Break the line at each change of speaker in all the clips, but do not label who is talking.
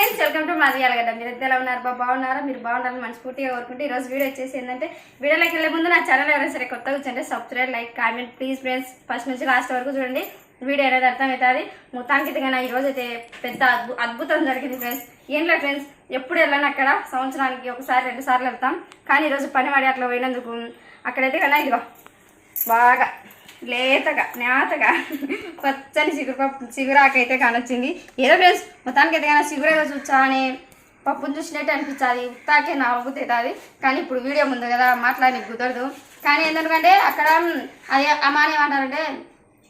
Friends welcome to మాది అలగడ్డ మీరు ఎంత ఎలా ఉన్నారు? బా బాగున్నారా? మీరు బాగుండాలని మనస్ఫూర్తిగా కోరుకుంటే ఈరోజు వీడియో వచ్చేసి ఏంటంటే వీడియోలోకి వెళ్ళే ముందు నా ఛానల్ ఎవరైనా సరే కొత్తగా వచ్చంటే subscribe like comment please friends first నుంచి లాస్ట్ వరకు చూడండి వీడియో అనేది అర్థమవుతుంది. మొత్తానికి అయితే కానీ ఈరోజు అయితే పెద్ద అద్భుతం జరిగింది ఫ్రెండ్స్ ఏం లేదు ఫ్రెండ్స్ ఎప్పుడు వెళ్ళాను అక్కడ సంవత్సరానికి ఒకసారి రెండు సార్లు వెళ్తాం. కానీ ఈరోజు పని అట్లా పోయినందుకు అక్కడైతే కన్నా ఇదిగో బాగా లేతగా నేతగా పచ్చని చిగురు పప్పు చిగురాకైతే కానొచ్చింది. ఏదో ఫ్రెండ్స్ మొత్తానికి అయితే కానీ చిగురేగా చూచా అని పప్పును చూసినట్టు అనిపించాలి. ఉత్తాకే నవ్వుతుంది కానీ ఇప్పుడు వీడియో ముందు కదా మాట్లాడి కుదరదు. కానీ ఎందుకంటే అక్కడ అది అమ్మాని ఏమంటారంటే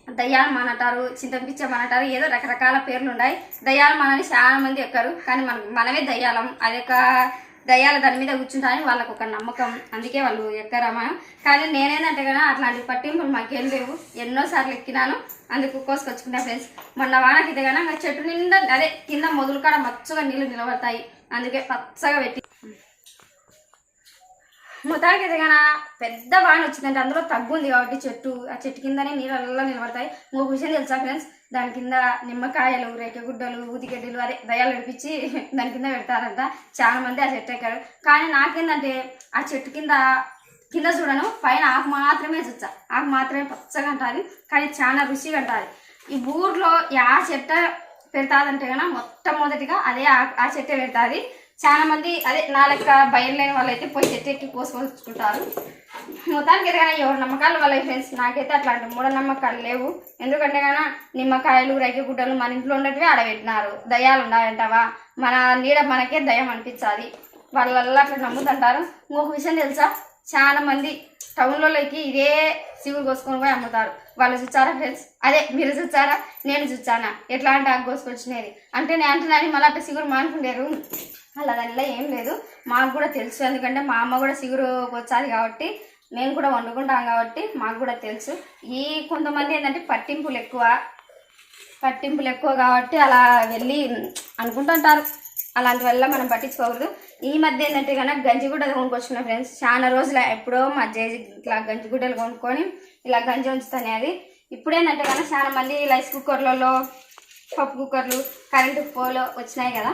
దయ్యాలు అంటారు చింతపిచ్చం అంటారు ఏదో రకరకాల పేర్లు ఉన్నాయి దయ్యాలు మనని చాలా మంది ఎక్కరు కానీ మనం మనమే దయ్యాలం. అది ఒక దయ్యాల దాని మీద కూర్చుంటారని వాళ్ళకు ఒక నమ్మకం. అందుకే వాళ్ళు ఎక్కరమ్మా. కానీ నేనేందంటే కదా అట్లాంటి పట్టింపులు మాకేం లేవు. ఎన్నోసార్లు ఎక్కినాను. అందుకు కోసుకొచ్చుకున్నా ఫ్రెండ్స్. మొన్న వానకితే కానీ చెట్టు నిండా అదే కింద మొదలు కాడ మచ్చగా నీళ్ళు నిలబడతాయి. అందుకే పచ్చగా పెట్టి మొత్తానికి అయితే పెద్ద వాన వచ్చిందంటే అందులో తగ్గు ఉంది కాబట్టి చెట్టు ఆ చెట్టు కిందనే నీళ్ళల్లో నిలబడతాయి. ఇంకొక విషయం తెలుసా ఫ్రెండ్స్? దాని కింద నిమ్మకాయలు రేకగుడ్డలు ఊదిగడ్డలు అదే దయాలు విడిపించి దాని కింద పెడతారంట. చాలా మంది ఆ చెట్టు ఎక్కారు. కానీ నాకేందంటే ఆ చెట్టు కింద కింద చూడను పైన ఆకు మాత్రమే చూచ్చా ఆకు మాత్రమే పచ్చగా ఉంటుంది కానీ చాలా రుచిగా ఉంటుంది ఈ ఊర్లో ఆ చెట్ట పెడతాదంటే కన్నా మొట్టమొదటిగా అదే ఆ చెట్టే పెడతాది. చాలా మంది అదే నా లెక్క భయం లేని వాళ్ళు అయితే పోయి చెట్టు ఎక్కి కోసుకొచ్చుకుంటారు మొత్తానికి అయితే కానీ నమ్మకాలు వాళ్ళ ఫ్రెండ్స్ నాకైతే అట్లాంటి మూఢనమ్మకాలు లేవు. ఎందుకంటే కన్నా నిమ్మకాయలు రైకి గుడ్డలు మన ఇంట్లో ఉన్నటివి ఆడబెట్టినారు. దయాలు ఉన్నాయంటావా? మన నీడ మనకే దయం అనిపించాలి వాళ్ళ అట్లా నమ్ముతుంటారు. ఇంకొక విషయం తెలుసా? చాలా మంది టౌన్లలోకి ఇదే శివుడు కోసుకొని పోయి అమ్ముతారు. వాళ్ళు చూచారా ఫ్రెండ్స్ అదే మీరు చూచారా? నేను చూచానా? ఎట్లా అంటే ఆకు కోసుకొచ్చినది. అంటే నేను అంటున్నాను మళ్ళీ అట్లా శివుడు మానుకుంటారు అలా దానిలో ఏం లేదు. మాకు కూడా తెలుసు. ఎందుకంటే మా అమ్మ కూడా సిగురు వచ్చాది కాబట్టి మేము కూడా వండుకుంటాం కాబట్టి మాకు కూడా తెలుసు. ఈ కొంతమంది ఏంటంటే పట్టింపులు ఎక్కువ. పట్టింపులు ఎక్కువ కాబట్టి అలా వెళ్ళి అనుకుంటుంటారు. అలాంటి వల్ల మనం పట్టించుకోకూడదు. ఈ మధ్య ఏంటంటే కనుక గంజిగుడ్డలు కొనుక్కొచ్చుకున్న ఫ్రెండ్స్ చాలా రోజులు ఎప్పుడో మా జేజీ ఇట్లా గంజిగుడ్డలు కొనుక్కొని ఇలా గంజి ఉంచుతానే అది. ఇప్పుడు కనుక చాలా మంది రైస్ కుక్కర్లలో పప్పు కుక్కర్లు కరెంటు పోలో వచ్చినాయి కదా.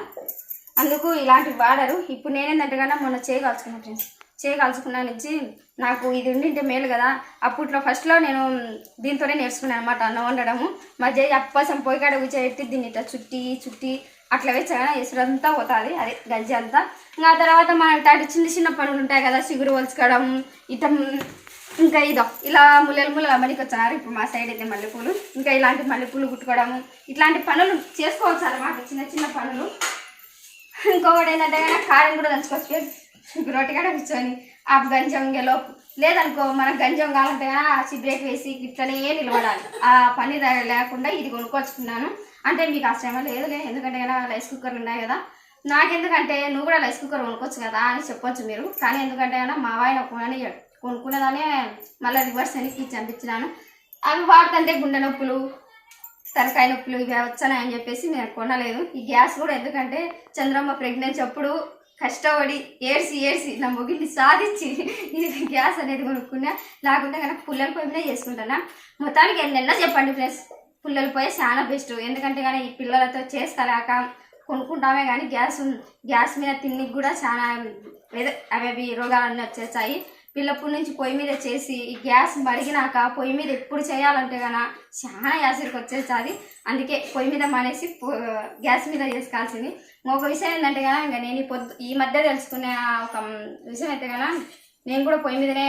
అందుకు ఇలాంటివి వాడరు. ఇప్పుడు నేనేందంటే కన్నా మొన్న చేయి కాల్చుకున్నాను ఫ్రెండ్స్ చేయి కాల్చుకున్న నుంచి నాకు ఇది ఉండింటే మేలు కదా. అప్పట్లో ఫస్ట్లో నేను దీంతోనే నేర్చుకున్నాను అనమాట అన్నం వండడము. మా చేయి అప్పసం పొయ్యి కాడ కూర్చోబెట్టి దీన్ని ఇట్లా చుట్టి చుట్టి అట్లా వేసాగా ఎసురంతా పోతుంది అదే గజ్జి అంతా. ఇంకా తర్వాత మన ఇట్లాంటి చిన్న చిన్న పనులు ఉంటాయి కదా చిగురు వలుచుకోవడం ఇటం ఇంకా ఇదో ఇలా ముల్లెలు ముల్లలు అమ్మడికి వచ్చినారు ఇప్పుడు మా సైడ్ అయితే మల్లెపూలు. ఇంకా ఇలాంటి మల్లెపూలు కుట్టుకోవడము ఇట్లాంటి పనులు చేసుకోవచ్చు అన్నమాట చిన్న చిన్న పనులు. ఇంకొకటి ఏంటంటే కారం కూడా దంచుకోవచ్చు. రొట్టె కూడా కూర్చొని ఆ గంజం గెలోపు లేదనుకో మనం గంజం కావాలంటే ఆ సిబ్రేక్ వేసి ఇట్లనే నిలబడాలి. ఆ పని లేకుండా ఇది కొనుక్కొచ్చుకున్నాను. అంటే మీకు ఆ శ్రమ లేదులే. ఎందుకంటే రైస్ కుక్కర్లు ఉన్నాయి కదా. నాకెందుకంటే నువ్వు కూడా రైస్ కుక్కర్ కొనుక్కోవచ్చు కదా అని చెప్పొచ్చు మీరు. కానీ ఎందుకంటే మా వాయిన కొనని కొనుక్కునేదానే మళ్ళీ రివర్స్ అని ఇచ్చి అవి వాడుతుంటే గుండె నొప్పులు తలకాయ నొప్పులు ఇవి వచ్చాయని చెప్పేసి నేను కొనలేదు. ఈ గ్యాస్ కూడా ఎందుకంటే చంద్రమ్మ ప్రెగ్నెన్సీ అప్పుడు కష్టపడి ఏడ్చి ఏడ్చి నా మొగిలిని సాధించి ఇది గ్యాస్ అనేది కొనుక్కున్నా లేకుండా కనుక పుల్లల పొయ్యి మీద చేసుకుంటానా? మొత్తానికి ఎన్నెన్నో చెప్పండి ఫ్రెండ్స్ పుల్లల పొయ్యి చాలా బెస్ట్ ఎందుకంటే కానీ ఈ పిల్లలతో చేస్తలేక కొనుక్కుంటామే కానీ గ్యాస్ గ్యాస్ మీద తిన్నికి కూడా చాలా ఏదో అవి రోగాలన్నీ వచ్చేస్తాయి. పిల్లప్పటి నుంచి పొయ్యి మీద చేసి ఈ గ్యాస్ మరిగినాక పొయ్యి మీద ఎప్పుడు చేయాలంటే గన చాలా యాసిడ్కి వచ్చేస్తుంది. అందుకే పొయ్యి మీద మానేసి గ్యాస్ మీద చేసుకోవాల్సింది ఇంకొక విషయం ఏంటంటే కదా ఇంకా నేను ఈ పొద్దు ఈ మధ్య తెలుసుకునే ఒక విషయం అయితే కదా నేను కూడా పొయ్యి మీదనే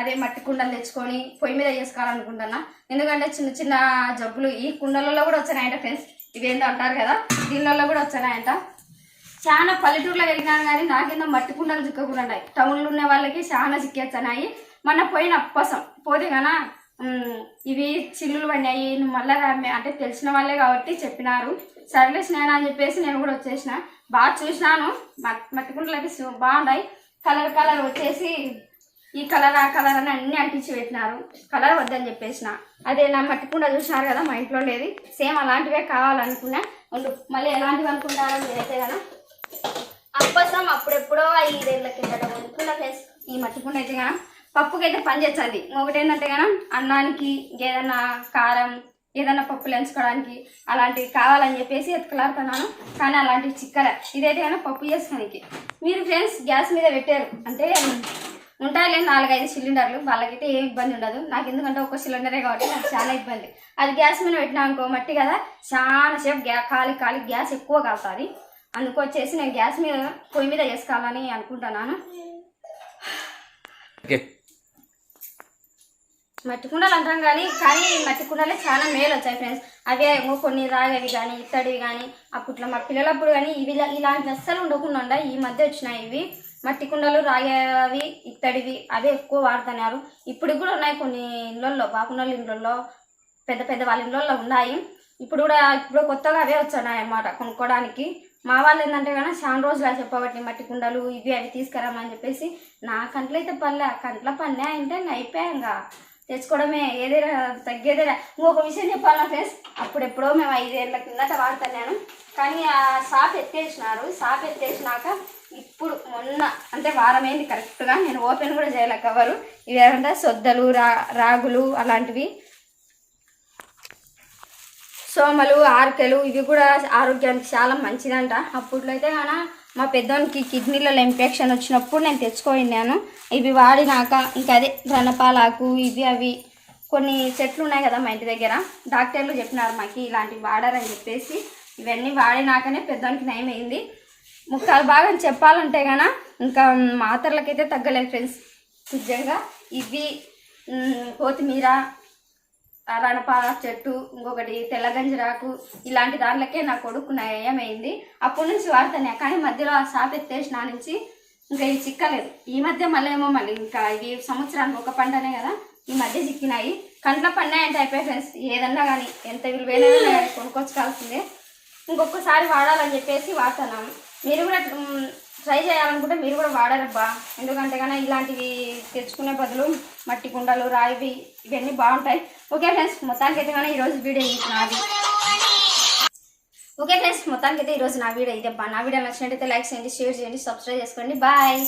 అదే మట్టి కుండలు తెచ్చుకొని పొయ్యి మీద చేసుకోవాలనుకుంటున్నా ఎందుకంటే చిన్న చిన్న జబ్బులు ఈ కుండలలో కూడా వచ్చినాయంట ఫ్రెండ్స్. ఇవేందో అంటారు కదా దీనిలలో కూడా వచ్చినాయంట. చాలా పల్లెటూరులో పెరిగినాను కానీ నాకేందో మట్టి కుండలు చిక్కకుండా ఉన్నాయి టౌన్లో ఉన్న వాళ్ళకి చాలా చిక్కేస్తున్నాయి మొన్న పోయిన అప్పసం. పోతే కన ఇవి చిల్లులు పడినాయి. నువ్వు మళ్ళీ అంటే తెలిసిన వాళ్ళే కాబట్టి చెప్పినారు. సర్లే స్నేహ అని చెప్పేసి నేను కూడా వచ్చేసిన. బాగా చూసినాను. మట్టి కుండలు అయితే బాగున్నాయి. కలర్ కలర్ వచ్చేసి ఈ కలర్ ఆ కలర్ అని అన్ని అంటించి పెట్టినారు. కలర్ వద్దని చెప్పేసిన. అదే నా మట్టి చూసినారు కదా మా ఇంట్లో ఉండేది. సేమ్ అలాంటివే కావాలనుకున్నా. మళ్ళీ ఎలాంటివి అనుకుంటారో మీరైతే కదా అప్పసం అప్పుడెప్పుడో ఐదేళ్ళ కిందట కొనుక్కున్న ఫ్రెండ్స్ ఈ మట్టికుండా అయితే కదా పప్పుకైతే పని చేస్తుంది. ఒకటి ఏంటంటే కదా అన్నానికి ఏదన్నా కారం ఏదైనా పప్పులు ఎంచుకోవడానికి అలాంటివి కావాలని చెప్పేసి ఎత్తుకలాడుతున్నాను. కానీ అలాంటివి చిక్కర. ఇదైతే కానీ పప్పు చేసుకోనికి. మీరు ఫ్రెండ్స్ గ్యాస్ మీద పెట్టారు. అంటే ఉంటాయిలే నాలుగైదు సిలిండర్లు. వాళ్ళకైతే ఏం ఇబ్బంది ఉండదు. నాకు ఎందుకంటే ఒక సిలిండరే కాబట్టి నాకు చాలా ఇబ్బంది. అది గ్యాస్ మీద పెట్టినా అనుకో మట్టి కదా. చాలా సేపు గ్యా ఖాళీ ఖాళీ గ్యాస్ ఎక్కువ కాలుతుంది అందుకు వచ్చేసి నేను గ్యాస్ మీద పొయ్యి మీద చేసుకోవాలని అనుకుంటున్నాను. మట్టి కుండలు అంటాం కానీ కానీ మట్టి కుండలే చాలా మేలు వచ్చాయి ఫ్రెండ్స్ అవే ఏమో కొన్ని రాగవి కానీ ఇత్తడివి కానీ అప్పట్లో మా పిల్లలప్పుడు కానీ ఇవి ఇలా- ఇలాంటివి అస్సలు ఉండకుండా ఉండే. ఈ మధ్య వచ్చినాయి ఇవి. మట్టి కుండలు రాగేవి ఇత్తడివి అవే ఎక్కువ వాడుతున్నారు. ఇప్పుడు కూడా ఉన్నాయి కొన్ని ఇళ్ళల్లో బాగుండల ఇళ్ళల్లో పెద్ద పెద్ద వాళ్ళ ఇళ్ళల్లో ఉన్నాయి. ఇప్పుడు కూడా ఇప్పుడు కొత్తగా అవే వచ్చాయి అన్నమాట కొనుక్కోవడానికి మా వాళ్ళు ఏంటంటే కానీ చాలా రోజులు చెప్పబట్టి మట్టి కుండలు ఇవి అవి తీసుకురామని చెప్పేసి నా కంట్లో అయితే పల్లె కంట్లో పన్నే అంటే అయిపోయా ఇంకా. తెచ్చుకోవడమే ఏదైనా తగ్గేదేనా ఇంకొక విషయం చెప్పాలన్నా ఫ్రెండ్స్ అప్పుడెప్పుడో మేము ఐదేళ్ళ కిందట వాడుతున్నాను కానీ ఆ షాప్ ఎత్తేసినారు షాప్ ఎత్తేసినాక ఇప్పుడు మొన్న అంటే వారమైంది కరెక్ట్గా నేను ఓపెన్ కూడా చేయాలి కవరు. ఇవి ఏంటంటే సొద్దలు రా రాగులు అలాంటివి. సోమలు ఆర్కెలు ఇవి కూడా ఆరోగ్యానికి చాలా మంచిదంట. అప్పట్లో అయితే కాన మా పెద్దోనికి కిడ్నీలలో ఇన్ఫెక్షన్ వచ్చినప్పుడు నేను తెచ్చుకోయినాను ఇవి వాడినాక ఇంకా అదే రణపాలాకు ఇవి అవి కొన్ని చెట్లు ఉన్నాయి కదా మా ఇంటి దగ్గర. డాక్టర్లు చెప్పినారు మాకు ఇలాంటివి వాడారని చెప్పేసి. ఇవన్నీ వాడినాకనే పెద్దోనికి నయమైంది. ముక్కలు బాగా చెప్పాలంటే కానీ ఇంకా మాత్రలకైతే తగ్గలేదు ఫ్రెండ్స్. నిజంగా ఇవి కొత్తిమీర రణపా చెట్టు ఇంకొకటి తెల్లగంజిరాకు ఇలాంటి దాంట్లకే నా కొడుకు నయమైంది. అప్పటి నుంచి వాడతానే కానీ మధ్యలో ఆ షాప్ ఎత్తేసిన నుంచి ఇంకా ఇవి చిక్కలేదు. ఈ మధ్య మళ్ళీ ఏమో మళ్ళీ ఇంకా ఇవి సంవత్సరానికి ఒక పంటనే కదా ఈ మధ్య చిక్కినాయి. కంట్లో పన్నాయంటే అయిపోయి ఫ్రెండ్స్ ఏదన్నా కానీ ఎంత విలువైన కొనుక్కొచ్చుకోవాల్సిందే ఇంకొకసారి వాడాలని చెప్పేసి వాడుతున్నాము మీరు కూడా ట్రై చేయాలనుకుంటే మీరు కూడా వాడారబ్బా. ఎందుకంటే కానీ ఇలాంటివి తెచ్చుకునే బదులు మట్టి కుండలు రాయివి ఇవన్నీ బాగుంటాయి. ఓకే ఫ్రెండ్స్ మొత్తానికి అయితే కానీ ఈరోజు వీడియో ఇది నాది. ఓకే ఫ్రెండ్స్ మొత్తానికి అయితే ఈరోజు నా వీడియో ఇదే నా వీడియో నచ్చినట్టయితే లైక్ చేయండి షేర్ చేయండి సబ్స్క్రైబ్ చేసుకోండి. బాయ్.